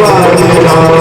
कृष्ण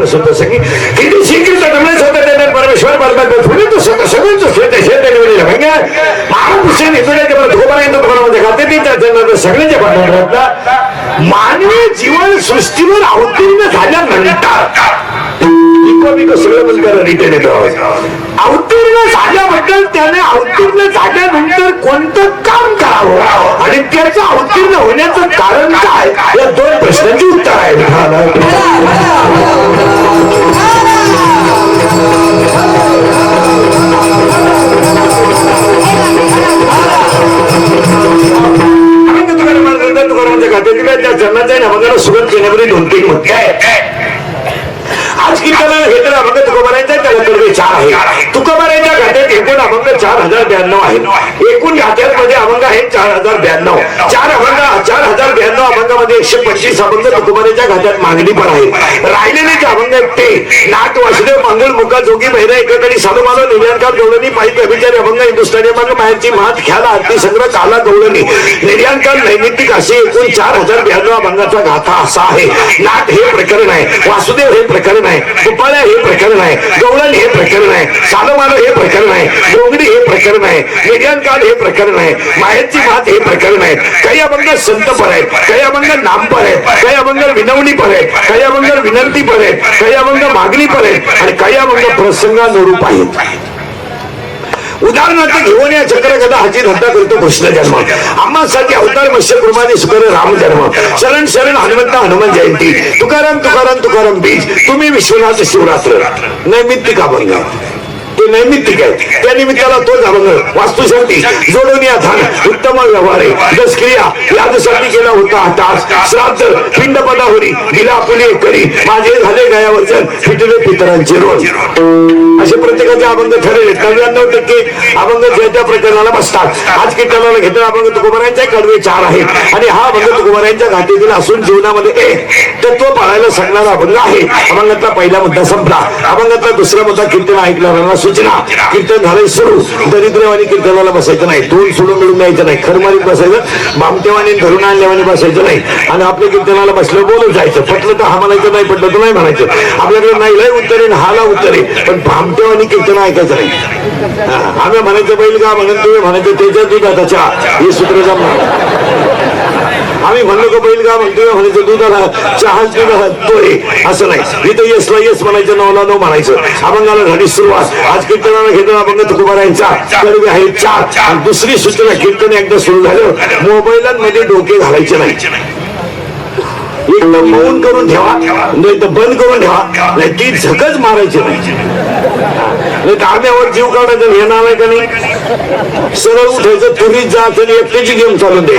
वाढवायला प्रसिद्ध सखी किती श्रीकृष्ण रमणे स्वतः त्याने परमेश्वर परमात्मा थोडी तो स्वतः सगळ्यांचं श्वेत श्वेत निवडलेलं म्हणजे महापुरुषांनी मला खाते ते सगळ्यांच्या पाठवतात मानवी जीवन सृष्टीवर अवतीर्ण झाल्यानंतर इकोबिक सगळं बंद रिटर्न येतो झाल्याबद्दल त्याने अवतीर्ण झाल्यानंतर कोणतं काम करावं? आणि त्याचं अवतीर्ण होण्याचं कारण काय? या दोन प्रश्नांची उत्तर आहे. विठाला. अनंत तुकाराम महाराजांचा तुकारामांच्या काय त्या जन्माचा आहे ना सुगत घेण्यामध्ये दोन तीन आज कीर्तनाला घेतलं अभंग तुकोबारायचा त्याला चार आहे. तुकोबारायच्या खात्यात एकूण अभंग चार हजार ब्याण्णव आहेत. एकूण खात्यात मध्ये अभंग आहेत चार हजार ब्याण्णव. चार अभंग चार हजार ब्याण्णव अभंगामध्ये एकशे पंचवीस अभंग तुकोबारायच्या खात्यात मागणी पण आहे राहिलेले जे अभंग आहेत ते नाथ वासुदेव मंगल मुका जोगी बहिरा साधू निर्याणकार गवळणी पाहिजे अभिचारी अभंग हिंदुस्थानी मार्ग माहेरची महात ख्याला आरती संग्रह काला गवळणी निर्याणकार नैमित्तिक असे एकूण चार हजार ब्याण्णव अभंगाचा गाथा असा आहे. नाथ हे प्रकरण आहे. वासुदेव हे प्रकरण आहे. गोपाळ्या हे प्रकरण आहे गवळण हे प्रकरण आहे साधमानव हे प्रकरण आहे डोंगरी हे प्रकरण आहे निर्याणकार हे प्रकरण आहे माहेरची मात हे प्रकरण आहे काही अभंग संत आहेत. काही अभंग नामपर आहेत. काही अभंग विनवणी आहेत. काही अभंग विनंती आहेत. काही अभंग मागणी आहेत. आणि काही अभंग प्रसंगानुरूप आहेत. उदाहरणार्थ घेऊन या चक्रगदा हाची धंदा करतो कृष्ण जन्म. आम्हासाठी अवतार मत्स्य कृमाने सुकर राम जन्म. शरण शरण हनुमंत हनुमान जयंती. तुकाराम तुकाराम तुकाराम बीज. तुम्ही विश्वनाथ शिवरात्र. नैमित्तिक अभंग. ते नैमित्तिक आहे. त्या निमित्ताला तो अभंग वास्तुशांती जोडून या धान उत्तम व्यवहार आहे दस क्रिया यादसाठी केला होता तास. श्राद्ध पिंड पदावरी दिला पुले करी माझे झाले गयावचन फिटले पितरांचे रोज. असे प्रत्येकाचे अभंग ठरले नव्याण्णव टक्के अभंग ज्या त्या प्रकरणाला बसतात. आज कीर्तनाला घेतला अभंग तुकोबारांच्या कडवे चार आहेत. आणि हा अभंग तुकोबारांच्या घाटीतील असून जीवनामध्ये एक तत्व पाळायला सांगणारा अभंग आहे. अभंगातला पहिला मुद्दा संपला. अभंगातला दुसरा मुद्दा कीर्तन ऐकणाऱ्यांना सूचना कीर्तन झालंय सुरू. दरिद्रवाणी कीर्तनाला बसायचं नाही. दोन सोडून मिळून द्यायचं नाही. खरमारीत बसायचं भामटेवाणी धरून आणल्यावानी बसायचं नाही. आणि आपल्या कीर्तनाला बसलं बोलत जायचं. पटलं तर हा म्हणायचं नाही पटलं तर नाही म्हणायचं. आपल्याकडे नाही लय उत्तरे आणि हाला उत्तरे पण भामटेवाणी कीर्तन ऐकायचं नाही. हा, आम्ही म्हणायचं बैल का म्हणून तुम्ही म्हणायचं त्याच्या दुधाचा चहा हे सूत्र जमणार. आम्ही म्हणलो का बैल का म्हणतोय म्हणायचं दुधाला चहाच दुधाला तोय असं नाही. इथं येसला येस म्हणायचं नवला नो म्हणायचं. अभंगाला झाली सुरुवात. आज कीर्तनाला घेतलं अभंग तुकोबारायांचा. कडवे आहे चार. आणि दुसरी सूचना कीर्तन एकदा सुरू झालं. मोबाईलांमध्ये डोके घालायचे नाही. एकदम मौन करून ठेवा. नाही तर बंद करून ठेवा. नाही ती झकच मारायची नाही. तर आम्यावर जीव काढायचं हे नाव आहे का नाही? सरळ उठायचं तुरीत जायचं आणि एकट्याची गेम चालून दे.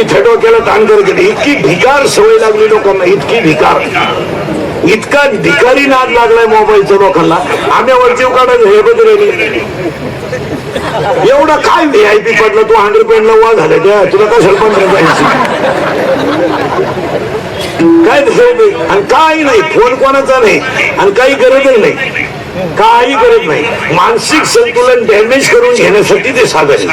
इथे डोक्याला ताण करत होती. इतकी भिकार सवय लागली लोकांना इतकी भिकार. इतका भिकारी नाद लागलाय मोबाईलच्या लोकांना. आम्यावर जीव काढायचं हे बदल एवढं काय व्ही आय पी पडलं? तू हंड्रेड पेंटला वा झालं त्या. तुला कशाला पण जायची काय दिसेल आणि काही नाही. फोन कोणाचा नाही. आणि काही गरजही नाही. काही गरज नाही. मानसिक संतुलन डॅमेज करून घेण्यासाठी ते साधन.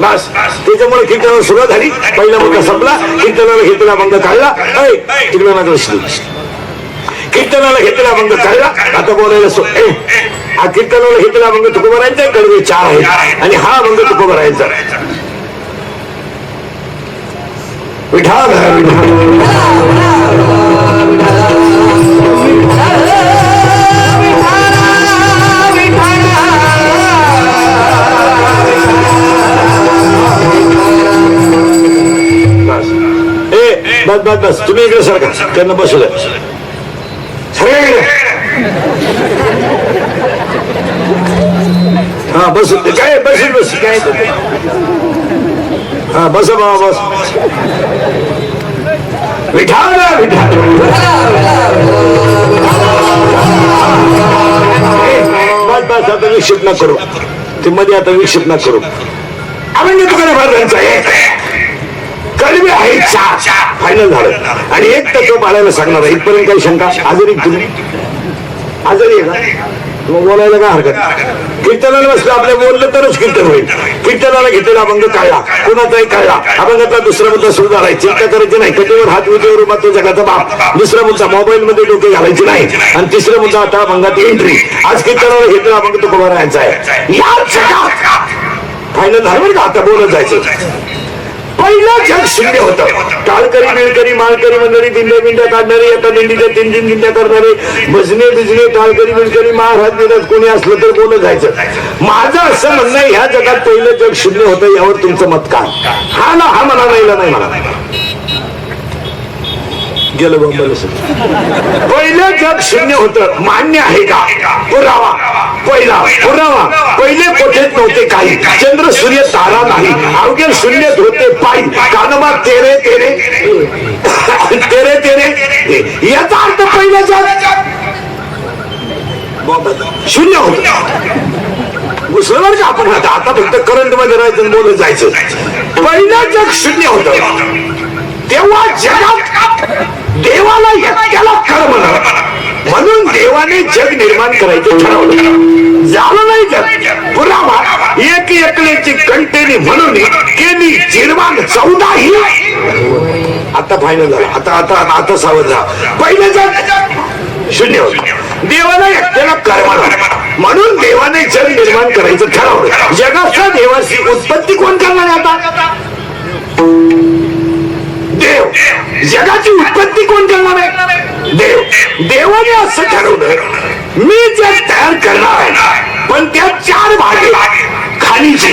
बस. त्याच्यामुळे कीर्तनाला सुरुवात झाली. पहिला मुद्दा संपला. कीर्तनाला घेतला मग काढला. तिकडे मात्र कीर्तनाला घेतला अभंग काढला आता बोलायला सो ए, हा कीर्तनाला घेतला अभंग तुकोबरायचा कडवे चार आहेत. आणि हा अभंग तुकोबरायचा विठा बस बस बस तुम्ही इकडे सरका. त्यांना बसू द्या सरका इकडे हा बस काय बस बस काय? हा बस बाबा बस. विठाल विठाल बस बस आता विक्षेप न करू. ते मध्ये आता विक्षेप न करू. अरण्य तुकाराम महाराजांचा एक कडवी आहे चार फायनल झालं. आणि एक तत्व पाळायला सांगणार आहे इथपर्यंत काही शंका? आजारी तुम्ही? आजारी आहे का? मग बोलायला काय हरकत? कीर्तनाला बसलं आपल्या बोललं तरच कीर्तन होईल. कीर्तनाला घेतलेला अभंग काढला कोणाचाही काढला अभंगातला दुसरा मुद्दा सुरू झालाय चिंता करायची नाही. कधीवर हात विजेवर मात्र जगाचा बाप. दुसरा मुद्दा मोबाईल मध्ये डोके घालायचे नाही. आणि तिसरा मुद्दा आता अभंगात एंट्री आज कीर्तनाला घेतलेला अभंग तो यांचा आहे फायनल झालं बरं का? आता बोलत जायचं. पहिलं जग शून्य होतं. काळकरी बिळकरी माळकरी मंडळी बिंड्या बिंड्या काढणारे एका दिंडीच्या तीन तीन दिंड्या करणारे भजने बिजने काळकरी बिळकरी महाराज बिराज कोणी असलं तर कोण जायचं. माझं असं म्हणणं ह्या जगात पहिलं जग शून्य होतं यावर तुमचं मत काय? हा ना हा मला नाही नाही. गेलं बंबल पहिलं जग शून्य होतं. मान्य आहे का? पुरावा. पहिला. पुरावा. पहिले कोठेत नव्हते काही. चंद्र सूर्य तारा नाही. अवघे शून्य होते पायी. कानमा तेरे तेरे. तेरे तेरे. याचा अर्थ पहिलं जग. शून्य होत. घुसलं का आपण आता? आता फक्त करंटमध्ये राहायचं बोलत जायचं. पहिलं जग शून्य होत. तेव्हा जगात देवाला एकट्याला कर्म म्हणून देवाने जग निर्माण करायचं ठरवलं झालं नाही जग. पुरावा एक एकलेची कंटेनी म्हणून केली निर्माण चौदा ही आता फायनल झालं. आता आता आता सावध झाला पहिलं जग. शून्य होत. देवाला एकट्याला कर्म म्हणून देवाने जग निर्माण करायचं ठरवलं. जगाचा देवाची उत्पत्ती कोण करणार आता? देव. जगाची उत्पत्ती कोण करणार आहे? देव. देवाने असं ठरवलं मी जग तयार करणार आहे. पण त्या चार भागे. खाणीची.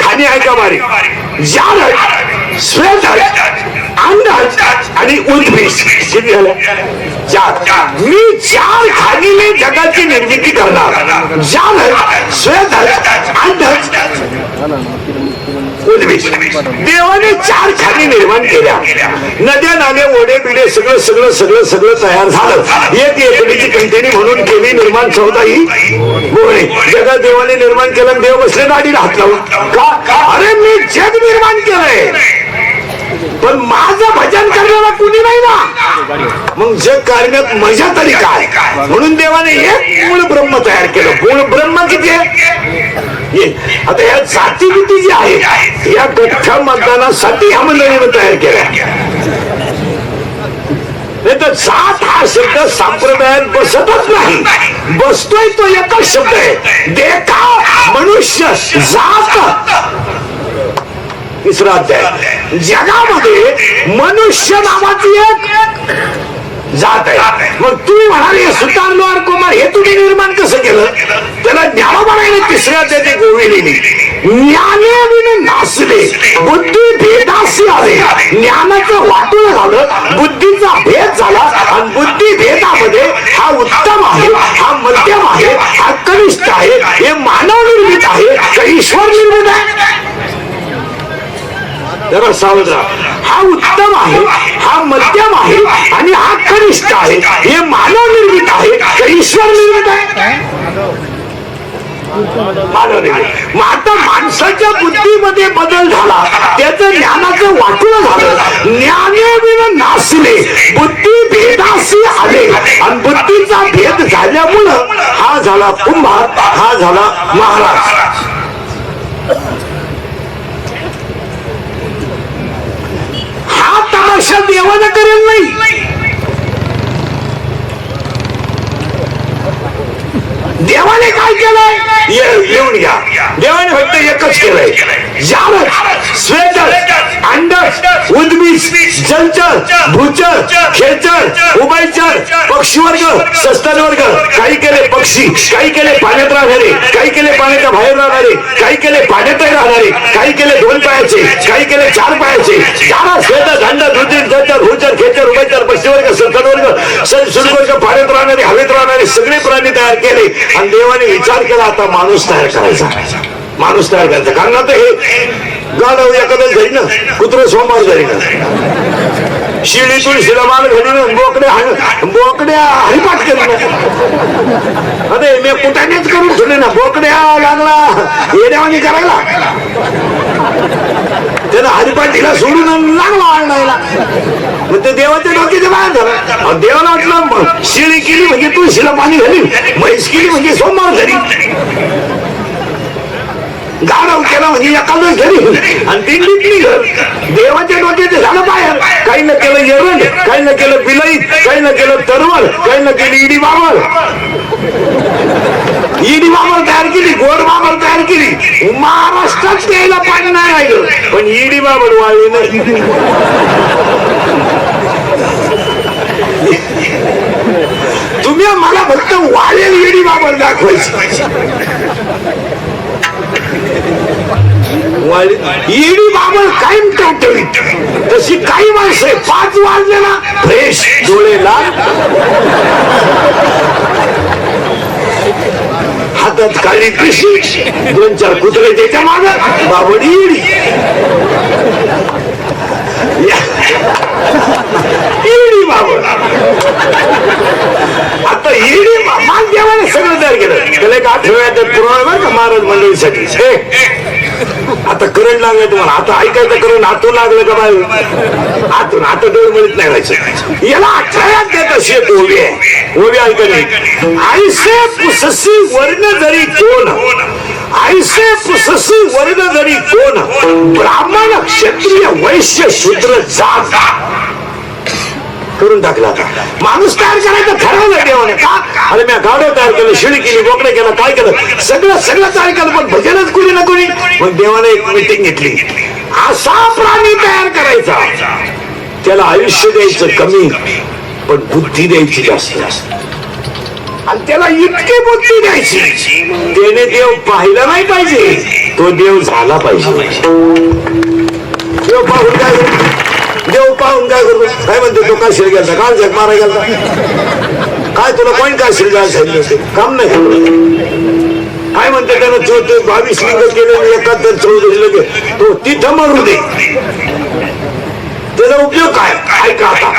खाणी आहे का बारी? जाल श्वेत अंडज आणि उद्भिष किती झालं चार. मी चार खाणीने जगाची निर्मिती करणार. जाल श्वेत अंडज देवाने चार खाणी निर्माण केल्या. नद्या नाले ओढे बिडे सगळं सगळं सगळं सगळं तयार झालं. एक एकडीची कंटेनी म्हणून केली निर्माण चौदा ही बोळे जगात देवाने निर्माण केलं देव बसले नाडीला हात लावून. का? अरे मी जग निर्माण केलंय. पण माझं भजन करणारा कुणी नाही ना? मग जग करण्यात मजा तरी काय? म्हणून देवाने एक मूळ ब्रह्म तयार केलं. मूळ ब्रह्म किती आहे? आहे. आता या जाती जी आहे या गठ्ठा मतदानासाठी ह्या मंडळीनं तयार केल्या. नाही तर जात हा शब्द संप्रदायात बसतच नाही. बसतोय तो एकच शब्द आहे. देखा मनुष्य जात. तिसरा अध्याय. जगामध्ये मनुष्य नावाची एक जात आहे. मग तुम्ही म्हणाले सुतार लोहार कुमार हे तुम्ही निर्माण कसं केलं? त्याला ज्ञानोबाने तिसऱ्या त्याची गोवी लिहिली ज्ञाने विन नासले बुद्धी भेदासी आले ज्ञानाचं वाटून झालं बुद्धीचा भेद झाला आणि बुद्धी भेदामध्ये हा उत्तम आहे हा मध्यम आहे हा कनिष्ठ आहे हे मानव निर्मित आहे का ईश्वर निर्मित आहे. जरा सावध राहा. हा उत्तम आहे हा मध्यम आहे आणि हा कनिष्ठ आहे. हे मानव निर्मित आहे का ईश्वर निर्मित आहे. मग आता माणसाच्या बुद्धीमध्ये बदल झाला त्याचं ज्ञानाचं वाटलं झालं. ज्ञाने नासले बुद्धी भेदासी आले. आणि बुद्धीचा भेद झाल्यामुळं हा झाला कुंभार हा झाला महाराज हा तमाशा देवाला करेल नाही. देवाने काय केलंय? येऊन घ्या. देवाने फक्त एकच केलंय. जालच स्वेटर अंडस उद्भिज जलचर भूचर खेचर उभयचर पक्षी वर्ग सस्तन वर्ग काही केले पक्षी काही केले पाण्यात राहणारे काही केले पाण्याच्या बाहेर राहणारे काही केले पाण्यातही राहणारे काही केले दोन पायाचे काही केले चार पायाचे. चारा श्वेत दंड दुधीर जलचर भूचर खेचर उभयचर पक्षी वर्ग सण वर्ग वर्ग पाण्यात राहणारे हवेत राहणारे सगळे प्राणी तयार केले. आणि देवाने विचार केला आता माणूस तयार करायचा. माणूस तयार करायचा. कारण आता हे गाडव एखादं घरी ना कुत्र सोमवार घरी शिळी तुळशीला मान घालून बोकड्या बोकड्या हरिपाठ करीन ना अरे मी कुठानेच करून ठेवले ना. बोकड्या लागला. येड्यावानी करायला. त्यानं हरिपाठीला सोडून लागला आणायला मग ते देवाच्या डोक्याच्या बाहेर झालं. देवाला वाटलं शिळी केली म्हणजे तुळशीला पाणी घाली म्हैस केली म्हणजे सोमवार घरी. गाडव केला म्हणजे एखादं घरी. आणि दिंडीतली घर देवाच्या डोक्याचे झालं बाहेर. काही न केलं येरण काही न केलं बिलईत काही न केलं तरवल काही न केली इडी बाबळ इडी बाबळ तयार केली गोड बाबळ तयार केली. महाराष्ट्रात प्यायला पाणी नाही राहिलं. पण इडी बाबळ वाळली नाही. तुम्ही मला फक्त वाळेल इडी बाबळ दाखवायची. वाळी- इडी कायम टवटवीत तशी काही माणसं पाच वाजले ना फ्रेश डोळे लाल. हातात काळी पिशी दोन चार कुत्रे त्याच्या माग. बाबडी इडी. या. इडी बाबळ आता सगळं तयार केलं. त्याला एक आठवड्यात पुरावा बरं का महाराज मंडळीसाठी. हे, आता करंट लागलं तुम्हाला. आता ऐकायचं करंट आतून लागलं का बाहेर? आतून. आता डोळे मिळत नाही राहायचं. याला आठवड्यात देत शेत ओवी आहे. ओवी ऐका नाही? आईसे पुससी वर्ण जरी कोण. आईसे पुससी वर्ण जरी कोण. ब्राह्मण क्षत्रिय वैश्य शूद्र जात. करून टाकला आता माणूस तयार करायचं ठरवलं देवाने का? अरे मी गाडव तयार केलं शिडी केली बोकडे केलं काय केलं? सगळं सगळं तयार केलं पण भजनच कुणी ना कुणी. मग देवाने एक मिटिंग घेतली. असा प्राणी तयार करायचा. त्याला आयुष्य द्यायचं कमी पण बुद्धी द्यायची जास्त. आणि त्याला इतकी बुद्धी द्यायची त्याने देव पाहिला नाही पाहिजे. तो देव झाला पाहिजे. देव पाहून काय देव पाहून काय करतो काय म्हणते तो काय शिर गेलता? काल झक मारा गेलता. काय तुला पॉईंट काय शिर घ्यायला सांगितलं होते? काम नाही काय म्हणते त्यानं? चौथ बावीस लिंग केले एकाहत्तर चौधरी लगे. तो तिथं मरू दे. त्याचा उपयोग काय? ऐका आता.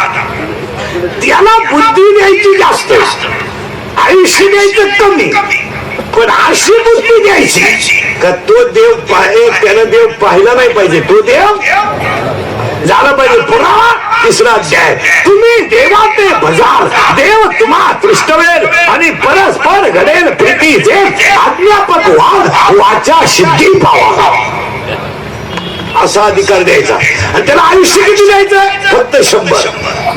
त्याला बुद्धी द्यायची जास्त. आयुष्य द्यायचं कमी. पण अशी बुद्धी द्यायची का तो देव पाहे त्यानं देव पाहिला नाही पाहिजे. तो देव झाला पाहिजे पुरावा तिसरा अध्याय तुम्ही देवाचे बजार देव तुम्हा तृष्टवेल आणि परस्पर घडेल प्रीती जे अज्ञापक वाद वाचा सिद्धी पावा. असा अधिकार द्यायचा. आणि त्याला आयुष्य किती द्यायचं? फक्त शंभर.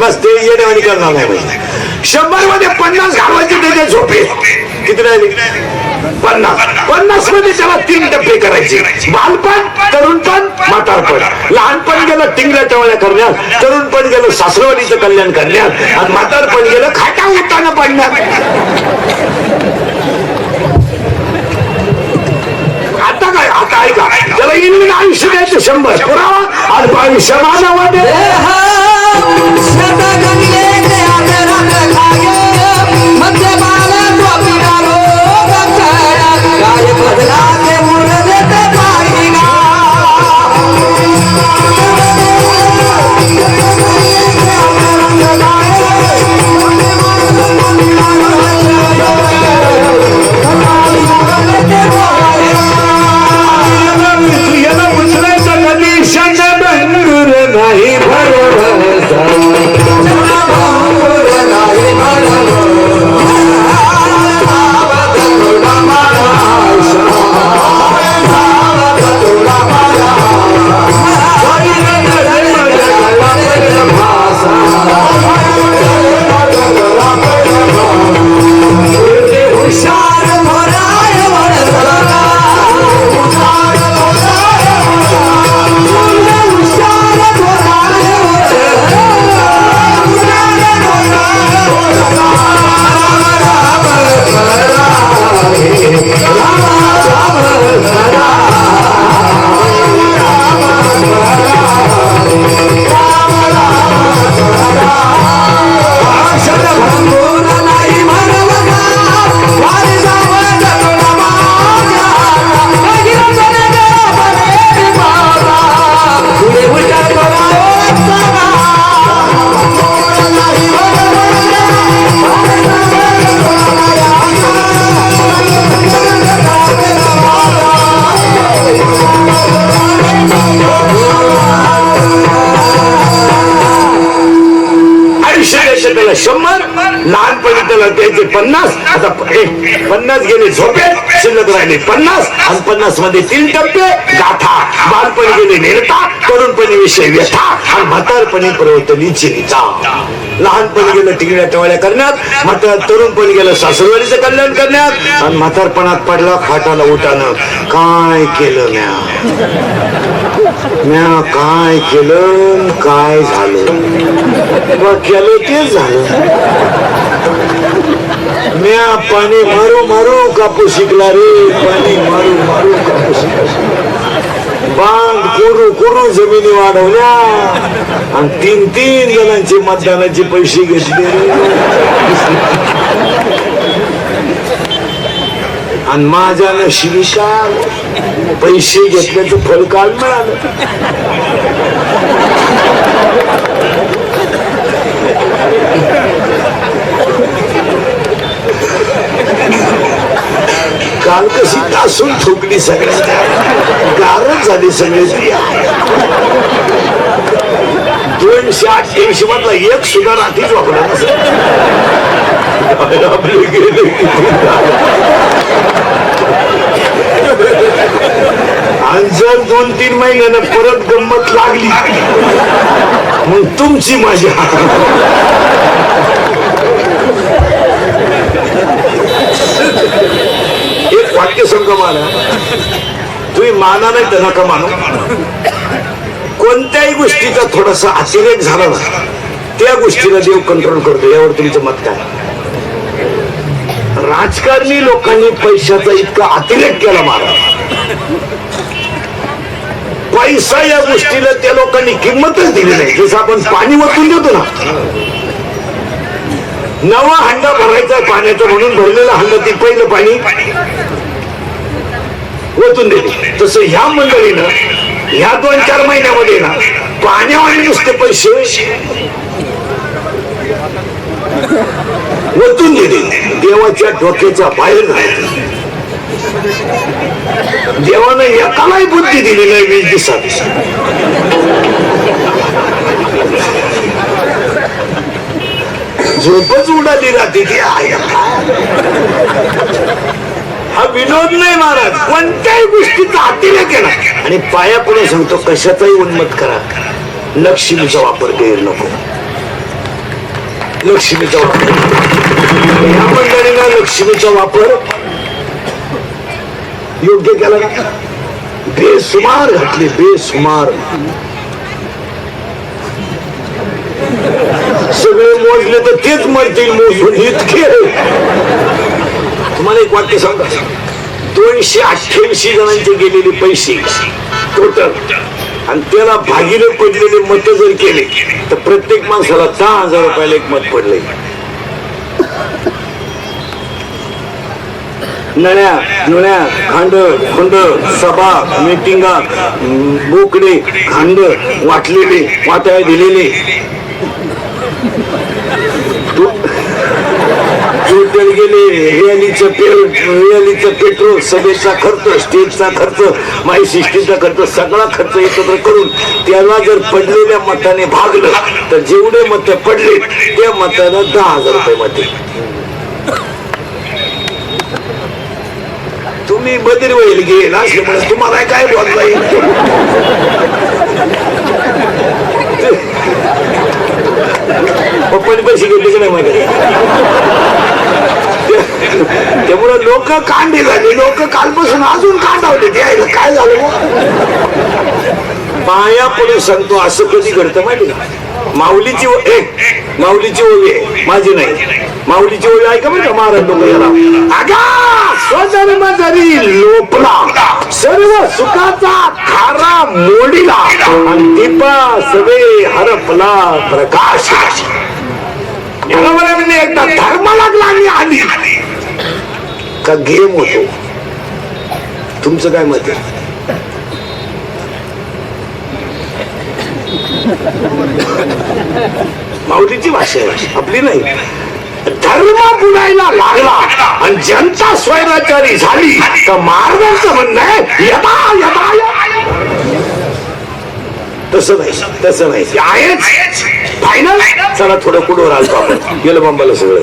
बस ते येण्यावानी करणार नाही शंभरमध्ये पन्नास घालवायचे त्याच्या झोपे. किती राहिले? पन्नास. पन्नासमध्ये त्याला तीन टप्पे करायचे. बालपण तरुणपण म्हातारपण. लहानपण गेलं टिंगल्या टवळ्या करण्यात. तरुणपण गेलं सासरवाडीचं कल्याण करण्यात. आणि म्हातारपण गेलं खाटा उताना पडण्यात. आता काय? आता ऐका. त्याला इनविन आयुष्य द्यायचं शंभर. पुरावा आणि आयुष्य नाही भरवसा गेले झोपेत शिल्लक राहिले पन्नास आणि पन्नासमध्ये तीन टप्पे गाथा. बालपणी गेले नेरता तरुणपणी विषय व्यथा आणि म्हातारपणी प्रवर्तनी चिंता लहानपणी गेलं टिकड्या टवाळ्या करण्यात म्हातार तरुणपणी गेलं सासरवाडीचं कल्याण करण्यात आणि म्हातारपणात पडला खाटाला उठानं काय केलं म्या? म्या काय केलं काय झालं? केलं तेच झालं. म्या पाणी मारू मारू कापूस शिकला रे पाणी मारू मारू कापू शिकला. बांध कोरू कोरू जमिनी वाढवल्या. आणि तीन तीन जणांचे मतदानाचे पैसे घेतले आणि माझ्या नशिबी काल पैसे घेतल्याचं फळ काल मिळालं. काल कशी? तासून थुकली सगळ्या गारच झाली सगळे. दोनशे अठ्ठ्याऐंशी मधला एक सुद्धा रात्रीच वापरला आपले गेले आणि जर दोन तीन महिन्यानं परत गंमत लागली मग तुमची मजा एक वाक्य सांगतो मला तुम्ही माना नाही तर नका मानू. कोणत्याही गोष्टीचा थोडासा अतिरेक झाला ना त्या गोष्टीला देव कंट्रोल करतो. यावर तुमचं मत काय? राजकारणी लोकांनी पैशाचा इतका अतिरेक केला मारा. पैसा या गोष्टीला त्या लोकांनी किंमतच दिली नाही. जसं आपण पाणी वतून देतो ना नवा हंडा भरायचा पाण्याचा म्हणून भरलेला हंडा ती पहिलं पाणी. ओतून दिली तसं ह्या मंडळीनं ह्या दोन चार महिन्यामध्ये ना पाण्यावाने नुसते पैसे ओतून दिले देवाच्या डोक्याच्या बाहेर झाले देवानं एकालाही बुद्धी दिली नाही वीस दिवसात. झोपच उडाली राहते ती आहे हा विनोद नाही महाराज. कोणत्याही गोष्टीचा अतिरेक केला. आणि पाया पुढे सांगतो कशाचाही उन्मत करा. लक्ष्मीचा वापर गैर नको. लक्ष्मीचा वापर या मंडळीनं लक्ष्मीचा वापर योग्य केला बेसुमार घातले बेसुमार. सगळे मोजले तर तेच मरतील मोजून इतके. तुम्हाला एक वाक्य सांगा दोनशे अठ्ठ्याऐंशी जणांचे गेलेले पैसे टोटल आणि त्याला भागीले पडलेले मत जर केले तर प्रत्येक माणसाला दहा हजार रुपयाला एक मत पडले नळ्या नुळ्या खांड खुंड सभा मिटिंगा बोकडे खांड वाटलेले वाटाय दिलेले. टोटल गेले रियालीचं रियालीचं पेट्रोल सभेचा खर्च स्टेजचा खर्च माई सिस्टीमचा खर्च सगळा खर्च एकत्र करून त्याला जर पडलेल्या मताने भागलं तर जेवढे मत पडले त्या मतानं दहा हजार रुपये मते तुम्ही बदल होईल गेला असल्यामुळे तुम्हाला काय बोलता येईल? पप्पाने पैसे घेतले की नाही माहिती त्यामुळे लोक कांडे झाले. लोक कालपासून अजून कांडावले. द्यायला काय झालं माया पुढे सांगतो असं कधी घडतं माहिती का? माऊलीची ए माऊलीची ओवी आहे. माझी नाही. माऊलीची ओवी ऐका बरं का? महाराज लोक याला? स्वधर्म जरी लोपला सर्व सुखाचा खारा मोडीला आणि दीपा सवे हरपला प्रकाश. याला मला म्हणजे एकदा धर्माला लागली आली का गेम होतो? तुमचं काय मत आहे? माऊलीची भाषा आहे आपली नाही. धर्म बुडायला लागला आणि जनता स्वैराचारी झाली. तर मार्गाचं म्हणणं आहे यदा यदा यदा. तसं व्हायचं तसं व्हायचं आहेच. फायनल चला थोडं कुठं आलतो आपण. गेलो बंबाला सगळं.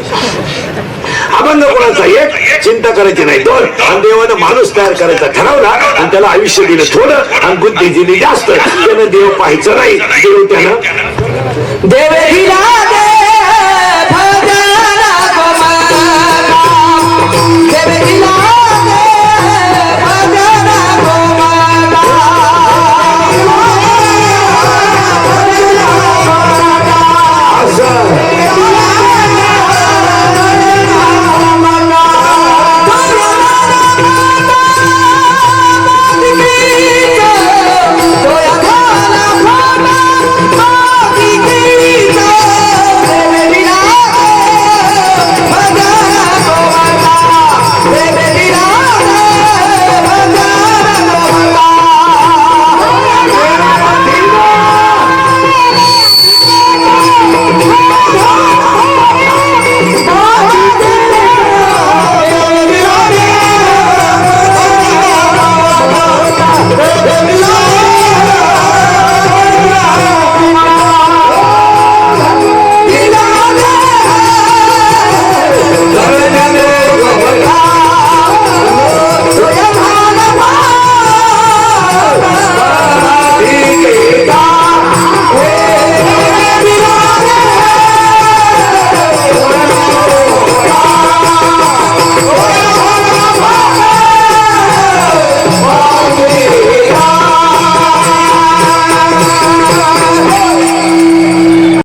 अबंध कोणाचा एक चिंता करायची नाही. दोन आणि देवानं माणूस तयार करायचा ठरवला आणि त्याला आयुष्य दिलं थोडं आणि बुद्धी दिली जास्त. त्यानं देव पाहायचं नाही. देव त्यानं देव दिला